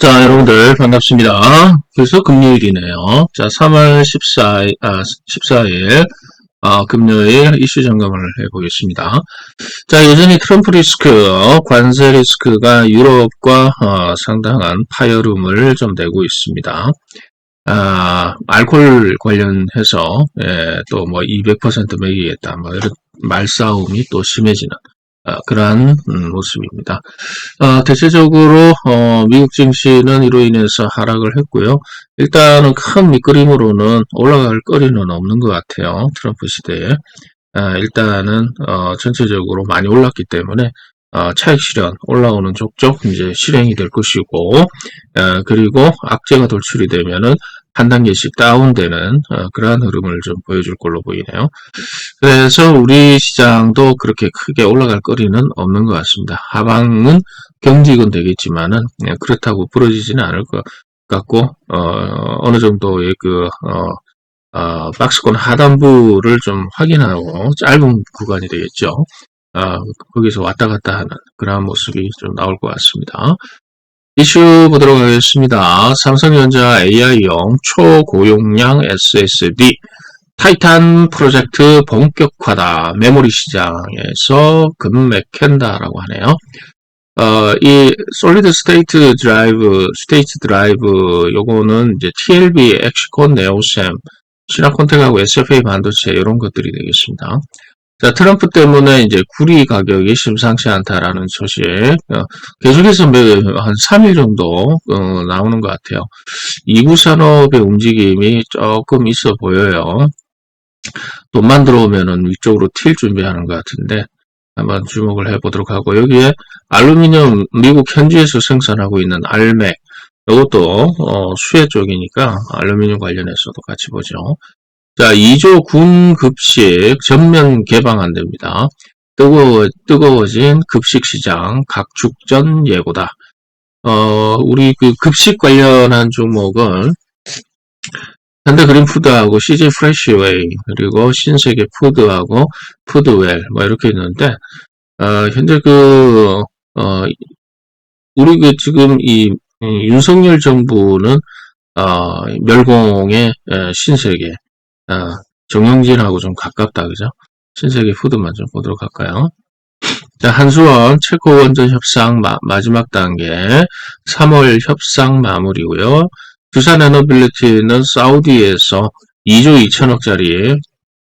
자, 여러분들 반갑습니다. 그래서 금요일이네요. 자, 3월 14일, 아, 14일, 아, 금요일 이슈 점검을 해보겠습니다. 자, 여전히 트럼프 리스크, 관세 리스크가 유럽과 어, 상당한 파열음을 좀 내고 있습니다. 아, 알코올 관련해서 예, 또뭐 200% 매기겠다, 뭐 이런 말싸움이 또 심해지는 아, 그러한 음, 모습입니다. 어, 대체적으로 어, 미국 증시는 이로 인해서 하락을 했고요. 일단은 큰 밑그림으로는 올라갈 거리는 없는 것 같아요. 트럼프 시대에. 아, 일단은 어, 전체적으로 많이 올랐기 때문에 어, 차익 실현 올라오는 족족 이제 실행이 될 것이고 어, 그리고 악재가 돌출이 되면은 한 단계씩 다운되는 어, 그러한 흐름을 좀 보여줄 걸로 보이네요. 그래서 우리 시장도 그렇게 크게 올라갈 거리는 없는 것 같습니다. 하방은 경직은 되겠지만은 예, 그렇다고 부러지지는 않을 것 같고 어, 느 정도의 그 어, 어, 박스권 하단부를 좀 확인하고 짧은 구간이 되겠죠. 아, 거기서 왔다 갔다 하는 그런 모습이 좀 나올 것 같습니다. 이슈 보도록 하겠습니다. 삼성전자 AI용 초고용량 SSD 타이탄 프로젝트 본격화다. 메모리 시장에서 금맥 캔다라고 하네요. 어, 이 솔리드 스테이트 드라이브, 스테이트 드라이브 요거는 이제 TLB, 엑시콘, 네오셈, 시나콘텍하고 SFA 반도체 이런 것들이 되겠습니다. 자, 트럼프 때문에 이제 구리 가격이 심상치 않다라는 소식, 어, 계속해서 한 3일 정도, 어, 나오는 것 같아요. 이구 산업의 움직임이 조금 있어 보여요. 돈만 들어오면은 위쪽으로 튈 준비하는 것 같은데, 한번 주목을 해보도록 하고, 여기에 알루미늄 미국 현지에서 생산하고 있는 알맥, 이것도, 어, 수혜 쪽이니까 알루미늄 관련해서도 같이 보죠. 자, 2조 군 급식 전면 개방한답니다. 뜨거워, 뜨거워진 급식 시장 각축전 예고다. 어, 우리 그 급식 관련한 종목은 현대 그린푸드하고 CJ 프레시웨이 그리고 신세계 푸드하고 푸드웰 뭐 이렇게 있는데 어, 현재 그 어, 우리 그 지금 이 윤석열 정부는 어, 멸공의 신세계 아, 정영진하고 좀 가깝다, 그죠? 신세계 푸드만 좀 보도록 할까요? 자, 한수원 체코 원전 협상 마, 지막 단계 3월 협상 마무리고요. 두산 에너빌리티는 사우디에서 2조 2천억짜리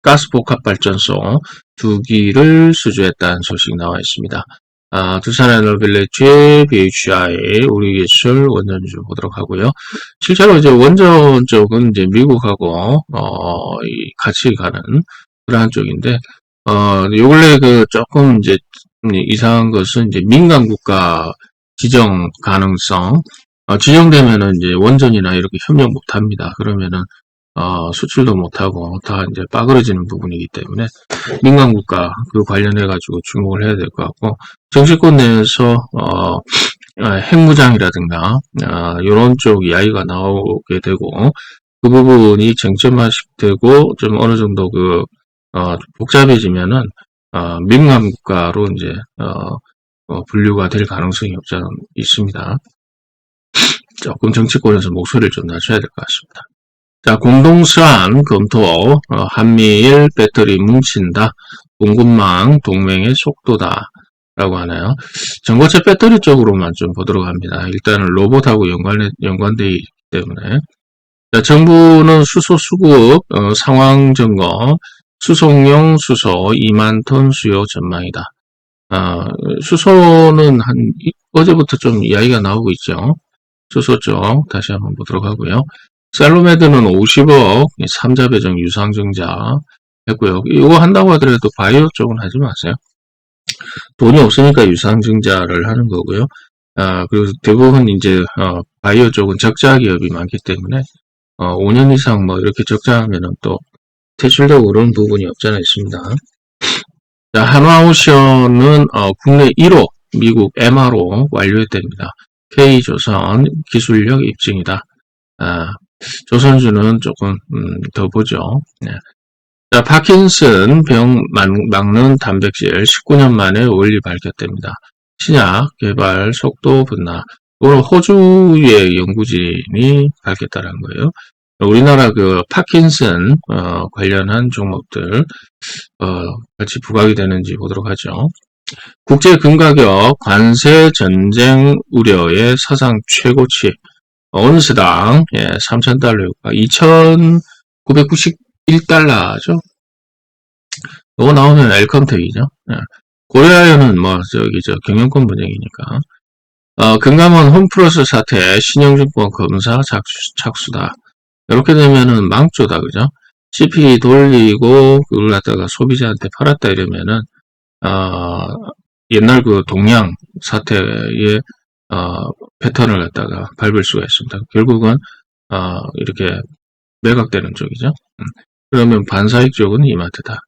가스복합발전소 두 기를 수주했다는 소식 나와 있습니다. 아, 두산에너빌리지, BHI, 우리기술, 원전주 보도록 하고요. 실제로 이제 원전 쪽은 이제 미국하고, 어, 같이 가는 그러한 쪽인데, 어, 요 근래 그 조금 이제 이상한 것은 이제 민간 국가 지정 가능성, 어, 지정되면은 이제 원전이나 이렇게 협력 못 합니다. 그러면은 어, 수출도 못하고 다 이제 빠그러지는 부분이기 때문에 민간 국가 그 관련해 가지고 주목을 해야 될 것 같고 정치권 내에서 어, 아, 핵무장이라든가 아, 이런 쪽 이야기가 나오게 되고 그 부분이 쟁점화되고 좀 어느 정도 그 어, 복잡해지면은 어, 민간 국가로 이제 어, 어, 분류가 될 가능성이 없지 않 있습니다. 조금 정치권에서 목소리를 좀 낮춰야 될 것 같습니다. 자, 공동수안 검토, 어, 한미일 배터리 뭉친다, 공급망 동맹의 속도다. 라고 하나요? 전고체 배터리 쪽으로만 좀 보도록 합니다. 일단은 로봇하고 연관, 연관되어 있기 때문에. 자, 정부는 수소 수급 어, 상황 점검, 수송용 수소 2만 톤 수요 전망이다. 아, 수소는 한, 어제부터 좀 이야기가 나오고 있죠. 수소 쪽 다시 한번 보도록 하고요. 셀로메드는 50억, 3자 배정 유상증자 했고요. 이거 한다고 하더라도 바이오 쪽은 하지 마세요. 돈이 없으니까 유상증자를 하는 거고요. 아, 그리고 대부분 이제, 어, 바이오 쪽은 적자 기업이 많기 때문에, 어, 5년 이상 뭐 이렇게 적자하면은 또 퇴출되고 그런 부분이 없잖아 있습니다. 자, 한화오션은, 어, 국내 1호 미국 MRO 완료했답니다. K조선 기술력 입증이다. 아, 조선주는 조금 음, 더 보죠. 네. 자, 파킨슨 병 막는 단백질 19년 만에 원리 밝혔답니다. 신약 개발 속도 분나 이건 호주의 연구진이 밝혔다는 거예요. 우리나라 그 파킨슨 어, 관련한 종목들 어, 같이 부각이 되는지 보도록 하죠. 국제 금가격 관세 전쟁 우려의 사상 최고치 온스당 예, 3,000달러 유가 2,991달러죠. 이거 나오면 엘컴택이죠. 예. 고려아연은 뭐 저기 저 경영권 분쟁이니까 어, 금감원 홈플러스 사태 신용증권 검사 착수, 착수다. 이렇게 되면은 망조다 그죠? CP 돌리고 그걸 갖다가 소비자한테 팔았다 이러면은 어, 옛날 그 동양 사태의 어, 패턴을 갖다가 밟을 수가 있습니다. 결국은 어, 이렇게 매각되는 쪽이죠. 음. 그러면 반사익 쪽은 이마트다.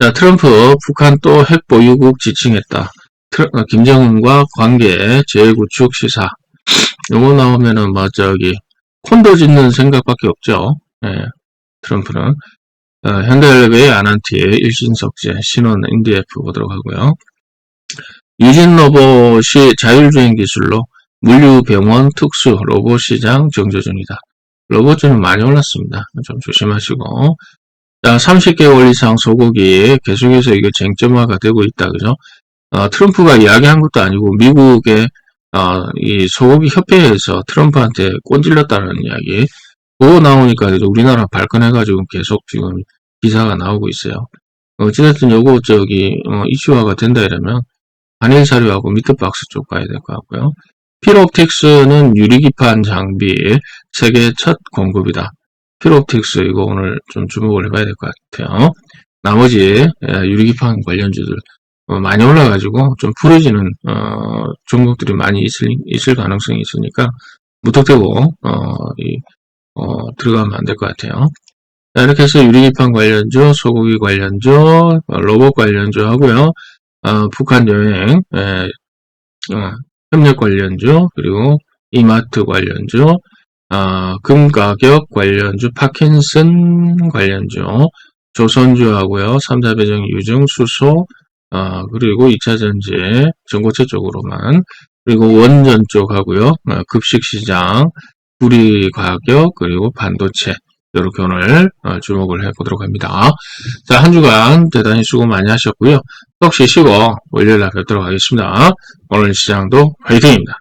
자, 트럼프 북한 또 핵 보유국 지칭했다. 트럼- 어, 김정은과 관계 재구축 시사. 요거 나오면은 뭐 저기 콘도 짓는 생각밖에 없죠. 예, 트럼프는 어, 현대헬베이 아난티 일신석재 신원 NDF 보도록 하고요. 유진 로봇이 자율주행 기술로 물류 병원 특수 로봇 시장 정조 중이다. 로봇 좀 많이 올랐습니다. 좀 조심하시고. 자, 30개월 이상 소고기 계속해서 이거 쟁점화가 되고 있다. 그죠? 어, 트럼프가 이야기한 것도 아니고 미국의 어, 이 소고기 협회에서 트럼프한테 꼰질렀다는 이야기. 그거 나오니까 우리나라 발끈해가지고 계속 지금 기사가 나오고 있어요. 어찌됐든 요거 저기 어, 이슈화가 된다 이러면 한일 사료하고 미트박스 쪽 가야 될 것 같고요. 필옵틱스는 유리기판 장비 세계 첫 공급이다. 필옵틱스 이거 오늘 좀 주목을 해봐야 될 것 같아요. 나머지 예, 유리기판 관련주들 어, 많이 올라가지고 좀 풀어지는 어, 종목들이 많이 있을, 있을 가능성이 있으니까 무턱대고 어, 이, 어, 들어가면 안 될 것 같아요. 자, 이렇게 해서 유리기판 관련주, 소고기 관련주, 어, 로봇 관련주 하고요. 어, 북한 여행, 에, 어, 협력 관련주, 그리고 이마트 관련주, 어, 금가격 관련주, 파킨슨 관련주, 조선주 하고요. 3자 배정 유증, 수소, 어, 그리고 2차전지, 전고체 쪽으로만, 그리고 원전 쪽 하고요. 어, 급식시장, 구리 가격, 그리고 반도체, 이렇게 오늘 어, 주목을 해보도록 합니다. 자, 한 주간 대단히 수고 많이 하셨고요. tok 쉬시고 월요일 날 뵙도록 하겠습니다. 오늘 시장도 화이팅입니다.